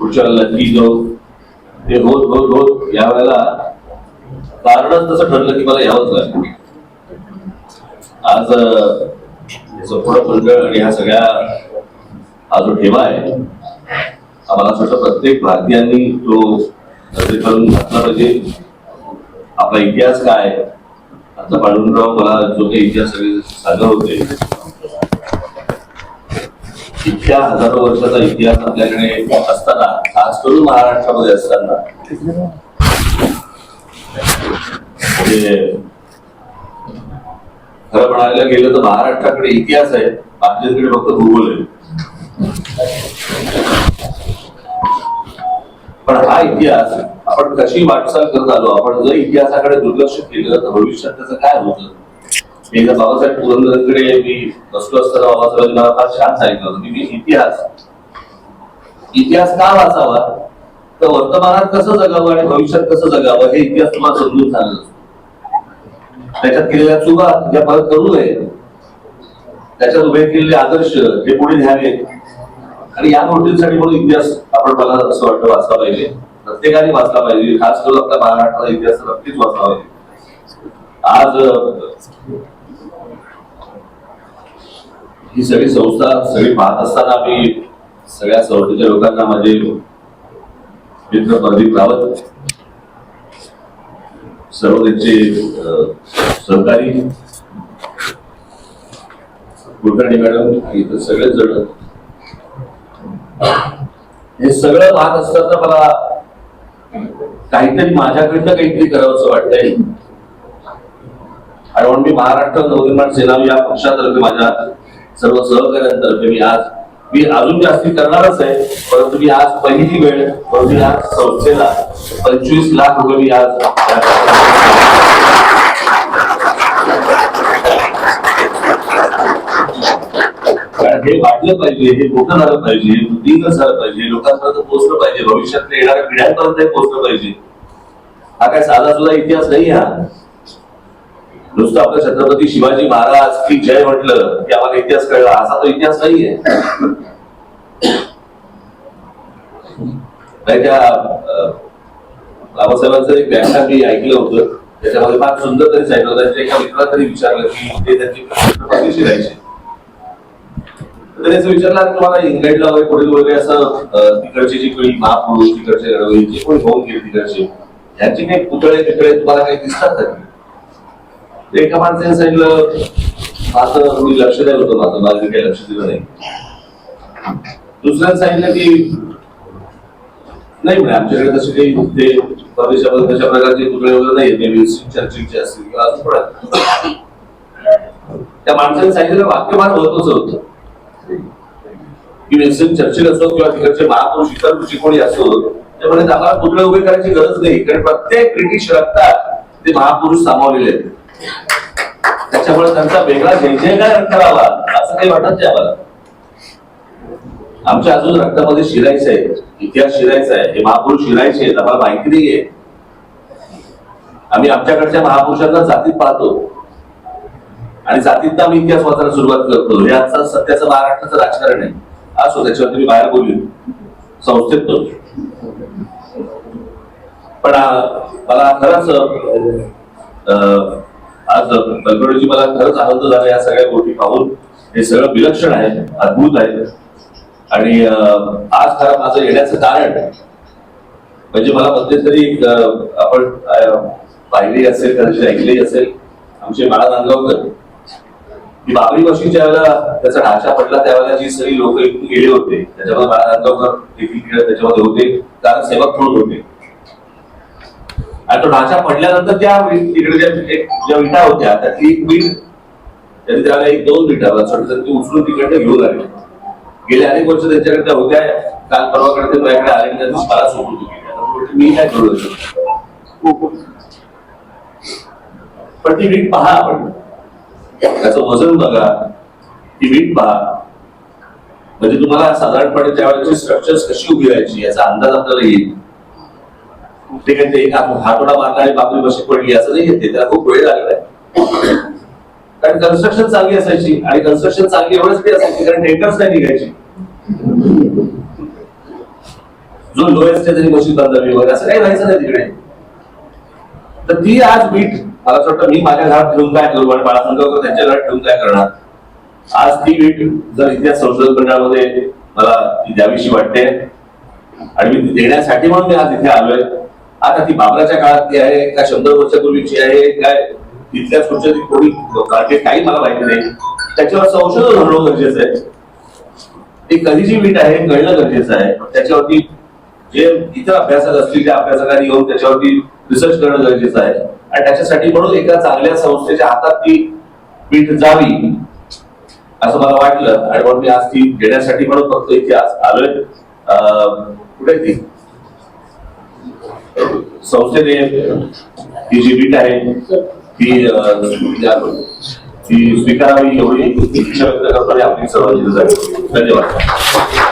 पुढच्या लकी जो ते होत होत होत यावेळेला कारणच तसं ठरलं की मला यावंच लागलं. आज पुढं मंडळ आणि ह्या सगळ्या हा जो ठेवा आहे आम्हाला मला असं वाटतं प्रत्येक भारतीयांनी तो करून घातला पाहिजे. आपला इतिहास काय आता पांडुरंगराव मला जो काही इतिहास सगळे सांगत होते इतक्या हजारो वर्षाचा इतिहास आपल्याकडे असताना खास करून महाराष्ट्रामध्ये असताना. म्हणजे खरं म्हणायला गेलं तर महाराष्ट्राकडे इतिहास आहे आपल्याकडे फक्त भूगोल आहे. पण हा इतिहास आपण कशी वाटचाल करत आलो आपण जर इतिहासाकडे दुर्लक्ष केलं तर भविष्यात त्याचं काय होतं? मी एकदा बाबासाहेब पुरंदरकडे मी बसलो असताना बाबासाहेबांनी मला फार छान सांगितलं होतं. मी इतिहास इतिहास का वाचावा? तर वर्तमानात कसं जगावं आणि भविष्यात कसं जगावं हे इतिहास तुम्हाला समजून झालेलं असतो. त्याच्यात केलेल्या चुका ज्या परत करू नये त्याच्यात उभे केलेले आदर्श हे पुढे घ्यावे आणि या गोष्टींसाठी म्हणून इतिहास आपण मला असं वाटतं वाचला पाहिजे. प्रत्येकाने वाचला पाहिजे. खास करून आपल्या महाराष्ट्राचा इतिहास नक्कीच वाचला पाहिजे. आज ही सगळी संस्था सगळी पाहत असताना आम्ही सगळ्या संस्थेच्या लोकांना माझे मित्र प्रदीप रावत सर्व त्यांचे सहकारी कुलकर्णी मॅडम इतर सगळेच जण. हे सगळं पाहत असताना मला काहीतरी माझ्याकडनं काहीतरी करावं असं वाटतंय. आणि म्हणून मी महाराष्ट्र नवनिर्माण सेना या पक्षातर्फे माझ्या सर्व सहकाऱ्यांतर्फे मी आज मी अजून जास्ती करणारच आहे परंतु मी आज पहिली वेळ म्हणून आज संस्थेला पंचवीस लाख रुपये मी आज हे वाटलं पाहिजे हे मोठं झालं पाहिजे हे बुद्धिंग झालं पाहिजे लोकांपर्यंत पोहोचलं पाहिजे भविष्यातल्या येणाऱ्या पिढ्यांपर्यंत पोहोचलं पाहिजे. हा काय साधा सुद्धा इतिहास नाही हा. नुसतं आपलं छत्रपती शिवाजी महाराज की जय म्हटलं की आम्हाला इतिहास कळला. असा तो इतिहास नाहीये. नाही त्या बाबासाहेबांचं एक व्याख्यान मी ऐकलं होतं. त्याच्यामध्ये फार सुंदर तरी सांगितलं होतं. त्यांच्या एका मित्राला तरी विचारलं की ते त्यांची छत्रपती शिरायचे त्याने असं विचारलं तुम्हाला इंग्लंडला वगैरे पुढील वगैरे असं तिकडचे जे जी कोणी महापुरुष तिकडचे घडवळे जे कोणी होऊन गेले तिकडचे? ह्याचे काही पुतळे तिकडे तुम्हाला काही दिसतात का? एका माणसाने सांगितलं असं मी लक्ष द्यायला होतं माझं माझं काही लक्ष दिलं नाही. दुसऱ्याने सांगितलं की नाही म्हणजे आमच्याकडे तसे काही ते परदेशामध्ये तशा प्रकारचे पुतळे वगैरे नाही मे विल्सन चर्चिलचे असतील किंवा असं पण त्या माणसाने सांगितलेलं वाक्य फार महत्वाचं होतं. की विल्सन चर्चिल असो किंवा तिकडचे महापुरुष इतर कोणी असो त्यामुळे आम्हाला पुतळे उभे करायची गरज नाही कारण प्रत्येक ब्रिटिश रक्तात ते महापुरुष सामावलेले आहेत. त्याच्यामुळे त्यांचा वेगळा जय जयकार करावा? असं काही वाटत नाही आम्हाला. आमच्या अजून रक्तामध्ये शिरायचं आहे. इतिहास शिरायचा आहे. हे महापुरुष शिरायचे आहेत. आम्हाला माहिती नाहीये आम्ही आमच्याकडच्या महापुरुषांना जातीत पाहतो. आणि जातीत आम्ही इतिहास वाचायला सुरुवात करतो. हे आजचा सध्याचं महाराष्ट्राचं राजकारण आहे. असो त्याच्यावर मी बाहेर बोलू संस्थेत तो पण मला खरंच अं, आज कल्पनाजी मला खरंच आनंद झाला या सगळ्या गोष्टी पाहून. हे सगळं विलक्षण आहे अद्भुत आहे. आणि आज खरं माझं येण्याचं कारण म्हणजे मला मध्यंतरी आपण पाहिली असेल कदाचित ऐकली असेल आमचे बाळा नांदगावकर की बाबरी मशीच्या वेळेला त्याचा ढाचा पडला त्यावेळेला जी सगळी लोक गेले होते त्याच्यामध्ये बाळा नांदगावकर देखील त्याच्यामध्ये होते कारण सेवक म्हणून होते. आणि तो ढाचा पडल्यानंतर त्या तिकडे ज्या ज्या विटा होत्या त्यातली एक वीट त्यांनी त्याला एक दोन विटा ती उचलून तिकडे घेऊन आले गेले अनेक वर्ष त्यांच्याकडे होत्या. काल परवाकडे ते माझ्याकडे आले त्यांनी मला सोडून मी काय करू शकतो. पण ती वीट पहा आपण. त्याचं वजन बघा. ती वीट पहा. म्हणजे तुम्हाला साधारणपणे त्यावेळेची स्ट्रक्चर कशी उभी राहायची याचा अंदाज आपल्याला येईल. ते काय ते हातोडा मारला आणि बाबरी बशी पडली असं नाही येते त्याला खूप वेळ लागलाय कारण कन्स्ट्रक्शन चांगली असायची आणि कन्स्ट्रक्शन चांगली एवढ्यासाठी असायची कारण टेंडर्स नाही निघायची. जो लोएस्ट आहे तरी मशीद बांधावी वगैरे असं काही व्हायचं नाही तिकडे. तर ती आज मीठ मला असं वाटतं मी माझ्या घरात ठेवून काय करू आणि बाळासाहेब त्यांच्या घरात ठेवून काय करणार? आज ती वीट जर इतिहास संशोधन मंडळामध्ये मला ती द्यावीशी वाटते. आणि मी देण्यासाठी म्हणून मी आज इथे आलोय. आता ती बाबराच्या काळातली आहे का शंभर वर्षापूर्वीची आहे काय तिथल्याच कुठच्या ती कोणी काढते काही मला माहिती नाही. त्याच्यावर संशोधन होणं गरजेचं आहे. ती कधीची वीट आहे कळणं गरजेचं आहे. त्याच्यावरती जे इतर अभ्यासक असतील त्या अभ्यासकांनी येऊन त्याच्यावरती रिसर्च करणं गरजेचं आहे. आणि त्याच्यासाठी म्हणून एका चांगल्या संस्थेच्या हातात ती पीठ जावी असं मला वाटलं. आणि म्हणून मी आज ती घेण्यासाठी म्हणून फक्त इथे आज आलोय. कुठे ती? संस्थेने ही जी बीट आहे ती ती स्वीकारावी एवढी इच्छा व्यक्त करतो आणि आपली सर्वांची धन्यवाद.